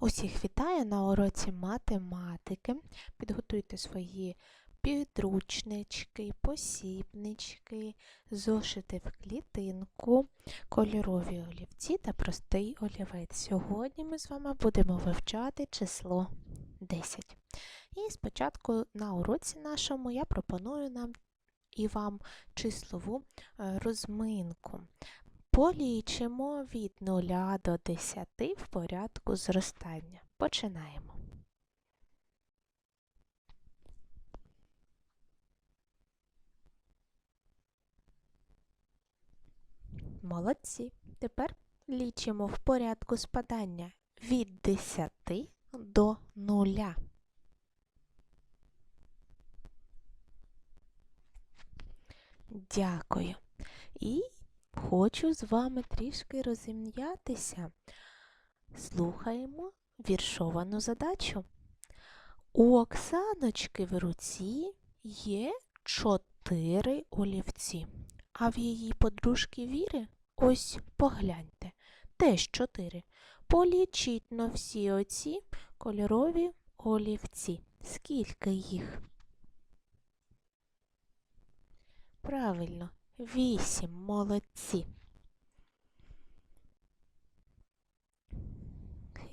Усіх вітаю на уроці математики. Підготуйте свої підручнички, посібнички, зошити в клітинку, кольорові олівці та простий олівець. Сьогодні ми з вами будемо вивчати число 10. І спочатку на уроці нашому я пропоную нам і вам числову е, розминку. Полічимо від 0 до 10 в порядку зростання. Починаємо. Молодці. Тепер лічимо в порядку спадання від 10 до 0. Дякую. І Хочу з вами трішки розім'ятися. Слухаємо віршовану задачу. У Оксаночки в руці є чотири олівці, а в її подружки Віри ось погляньте. Теж чотири. Полічіть на всі оці кольорові олівці. Скільки їх? Правильно, Вісім. Молодці.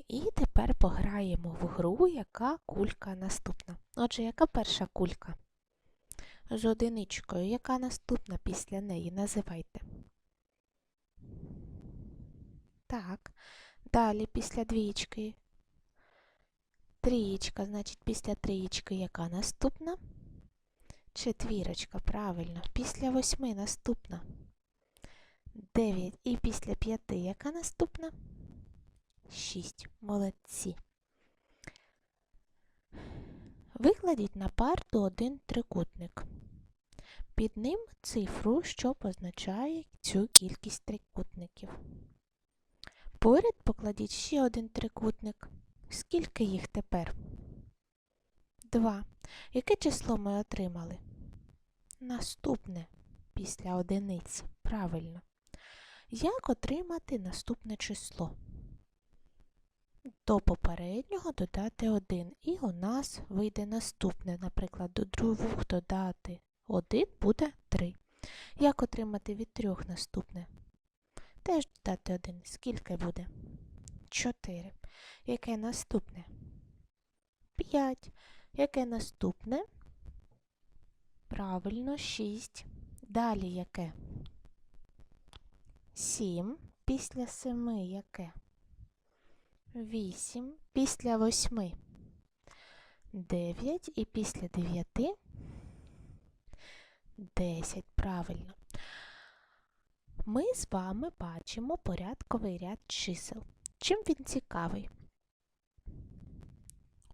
І тепер пограємо в гру, яка кулька наступна. Отже, яка перша кулька? З одиничкою. Яка наступна після неї? Називайте. Так. Далі після двічки. Трієчка, значить, після трієчки яка наступна? Четвірочка, правильно. Після восьми наступна. Дев'ять. І після п'яти яка наступна? Шість. Молодці. Викладіть на парту один трикутник. Під ним цифру, що позначає цю кількість трикутників. Поряд покладіть ще один трикутник. Скільки їх тепер? Два. Яке число ми отримали? Наступне після одиниці. Правильно. Як отримати наступне число? До попереднього додати 1. І у нас вийде наступне, наприклад, до двох додати 1 буде 3. Як отримати від 3 наступне? Теж додати 1. Скільки буде? 4. Яке наступне? 5. Яке наступне? Правильно, 6. Далі яке? 7. Після 7 яке? 8. Після 8. 9. І після 9 10. Правильно. Ми з вами бачимо порядковий ряд чисел. Чим він цікавий?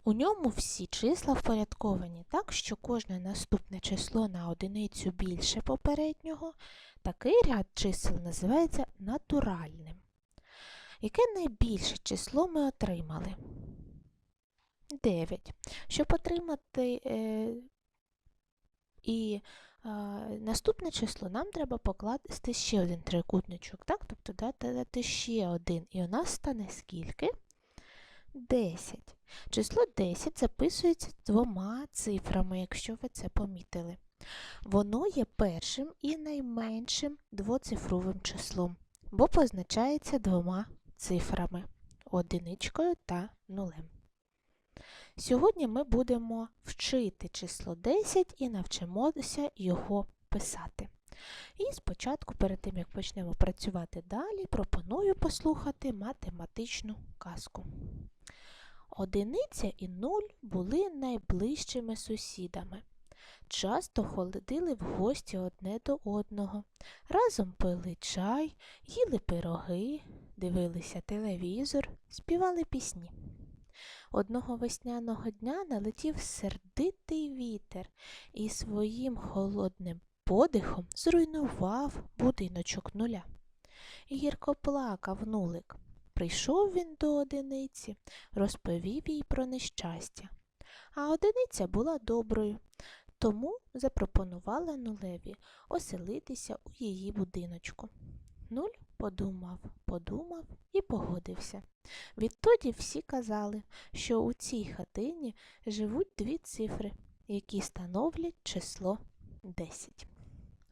У ньому всі числа впорядковані так, що кожне наступне число на одиницю більше попереднього. Такий ряд чисел називається натуральним. Яке найбільше число ми отримали? 9. Щоб отримати е, і е, наступне число, нам треба покласти ще один трикутничок, так? тобто дати, ще один. І у нас стане скільки? 10. Число 10 записується двома цифрами, якщо ви це помітили. Воно є першим і найменшим двоцифровим числом, бо позначається двома цифрами одиничкою та нулем. Сьогодні ми будемо вчити число 10 і навчимося його писати. І спочатку, перед тим, як почнемо працювати далі, пропоную послухати математичну казку. Одиниця і нуль були найближчими сусідами. Часто ходили в гості одне до одного, разом пили чай, їли пироги, дивилися телевізор, співали пісні. Одного весняного дня налетів сердитий вітер і своїм холодним подихом зруйнував будиночок нуля. Гірко плакав нулик. Прийшов він до одиниці, розповів їй про нещастя. А одиниця була доброю, тому запропонувала нулеві оселитися у її будиночку. Нуль подумав, подумав і погодився. Відтоді всі казали, що у цій хатині живуть дві цифри, які становлять число 10.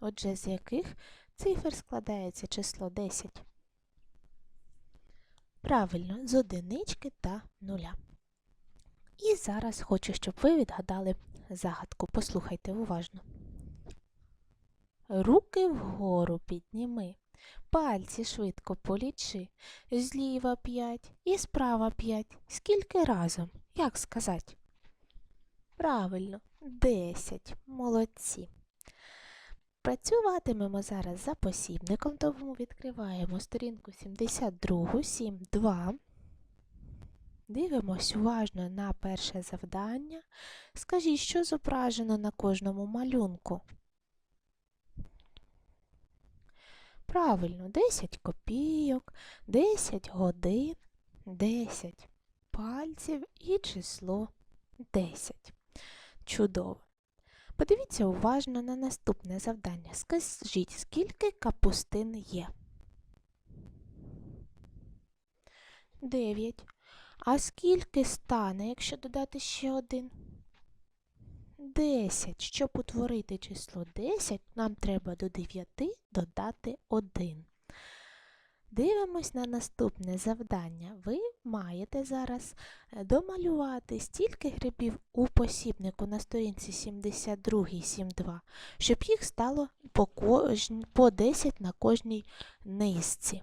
Отже, з яких цифр складається число 10? Правильно, з одинички та нуля. І зараз хочу, щоб ви відгадали загадку. Послухайте уважно. Руки вгору підніми, пальці швидко полічи. Зліва п'ять і справа п'ять. Скільки разом? Як сказати? Правильно, десять. Молодці. Працюватимемо зараз за посібником, тому відкриваємо сторінку 72, 7, 2. Дивимось уважно на перше завдання. Скажіть, що зображено на кожному малюнку? Правильно, 10 копійок, 10 годин, 10 пальців і число 10. Чудово. Подивіться уважно на наступне завдання. Скажіть, скільки капустин є? 9. А скільки стане, якщо додати ще один? 10. Щоб утворити число 10, нам треба до 9 додати 1. Дивимось на наступне завдання. Ви маєте зараз е, домалювати стільки грибів у посібнику на сторінці 72 72, щоб їх стало по, кожн... по 10 на кожній низці.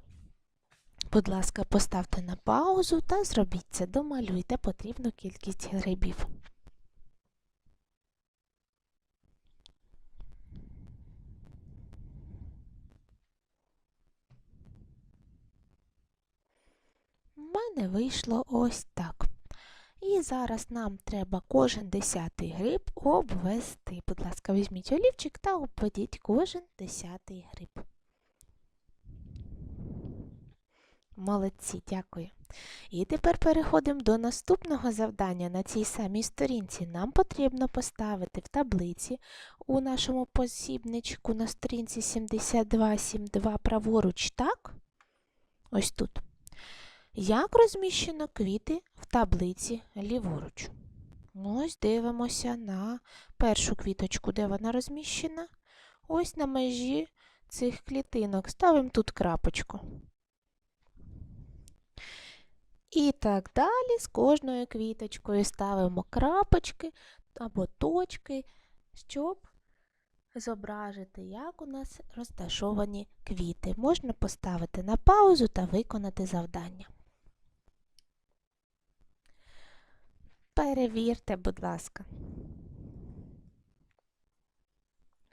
Будь ласка, поставте на паузу та зробіть це. Домалюйте потрібну кількість грибів. У мене вийшло ось так. І зараз нам треба кожен десятий гриб обвести. Будь ласка, візьміть олівчик та обведіть кожен десятий гриб. Молодці, дякую. І тепер переходимо до наступного завдання на цій самій сторінці. Нам потрібно поставити в таблиці у нашому посібничку на сторінці 7272 праворуч так. Ось тут. Як розміщено квіти в таблиці ліворуч? Ось дивимося на першу квіточку, де вона розміщена. Ось на межі цих клітинок. Ставимо тут крапочку. І так далі з кожною квіточкою ставимо крапочки або точки, щоб зображити, як у нас розташовані квіти. Можна поставити на паузу та виконати завдання. Перевірте, будь ласка.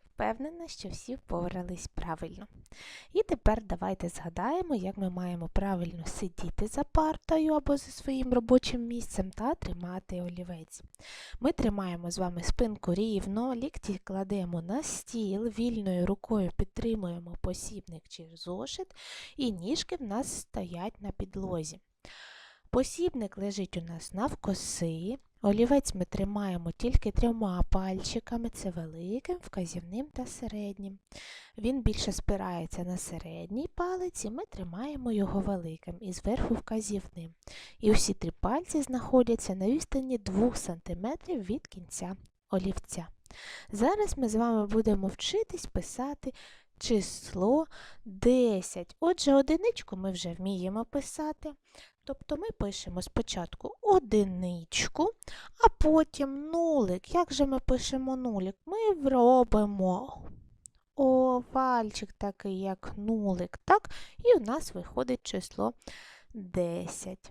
Впевнена, що всі впорались правильно. І тепер давайте згадаємо, як ми маємо правильно сидіти за партою або за своїм робочим місцем та тримати олівець. Ми тримаємо з вами спинку рівно, лікті кладемо на стіл, вільною рукою підтримуємо посібник чи зошит, і ніжки в нас стоять на підлозі. Посібник лежить у нас навкоси, олівець ми тримаємо тільки трьома пальчиками, це великим, вказівним та середнім. Він більше спирається на середній палець і ми тримаємо його великим і зверху вказівним. І усі три пальці знаходяться на відстані 2 см від кінця олівця. Зараз ми з вами будемо вчитись писати число 10. Отже, одиничку ми вже вміємо писати. Тобто ми пишемо спочатку одиничку, а потім нулик. Як же ми пишемо нулик? Ми робимо овальчик такий, як нулик, так? І у нас виходить число 10.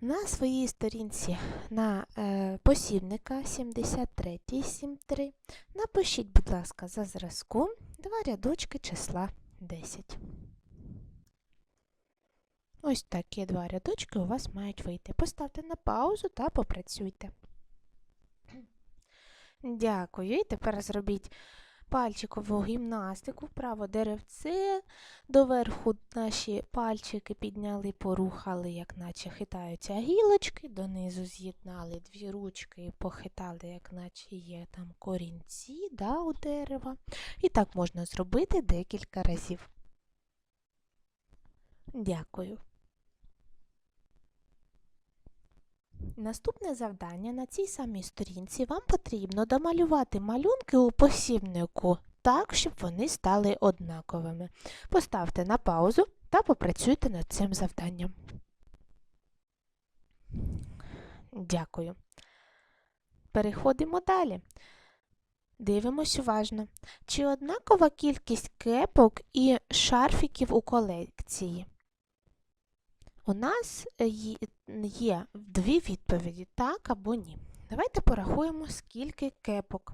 На своїй сторінці на е, посібника 73,73 напишіть, будь ласка, за зразком два рядочки числа 10. Ось такі два рядочки у вас мають вийти. Поставте на паузу та попрацюйте. Дякую. І тепер зробіть пальчикову гімнастику, вправо деревце, доверху наші пальчики підняли, порухали, як наче хитаються гілочки, донизу з'єднали дві ручки і похитали, як наче є там корінці да, у дерева. І так можна зробити декілька разів. Дякую. Наступне завдання на цій самій сторінці вам потрібно домалювати малюнки у посібнику так, щоб вони стали однаковими. Поставте на паузу та попрацюйте над цим завданням. Дякую. Переходимо далі. Дивимось уважно. Чи однакова кількість кепок і шарфіків у колекції? У нас е, є- дві відповіді так або ні. Давайте порахуємо, скільки кепок.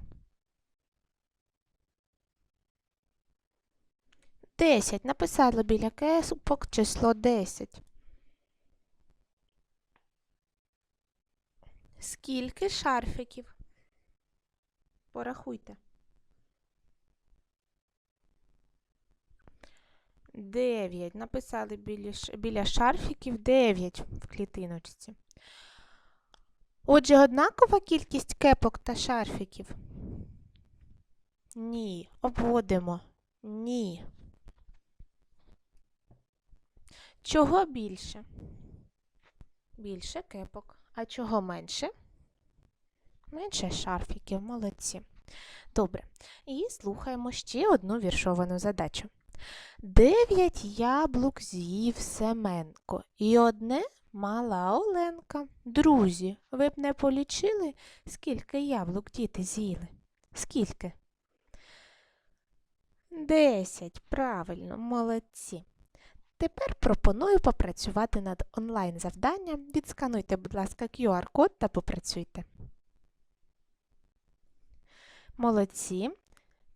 10. Написали біля кепок число 10. Скільки шарфиків? Порахуйте. 9. Написали біля, біля шарфіків 9 в клітиночці. Отже, однакова кількість кепок та шарфіків? Ні. Обводимо. Ні. Чого більше? Більше кепок. А чого менше? Менше шарфіків. Молодці. Добре. І слухаємо ще одну віршовану задачу. Дев'ять яблук з'їв Семенко, і одне мала Оленка. Друзі, ви б не полічили, скільки яблук діти з'їли? Скільки? Десять. Правильно, молодці. Тепер пропоную попрацювати над онлайн-завданням. Відскануйте, будь ласка, QR-код та попрацюйте. Молодці.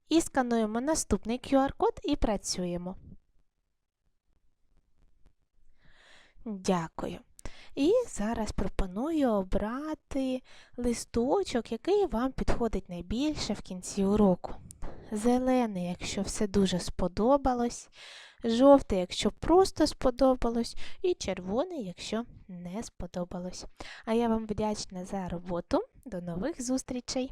І скануємо наступний QR-код і працюємо. Дякую. І зараз пропоную обрати листочок, який вам підходить найбільше в кінці уроку. Зелений, якщо все дуже сподобалось, жовтий, якщо просто сподобалось, і червоний, якщо не сподобалось. А я вам вдячна за роботу. До нових зустрічей!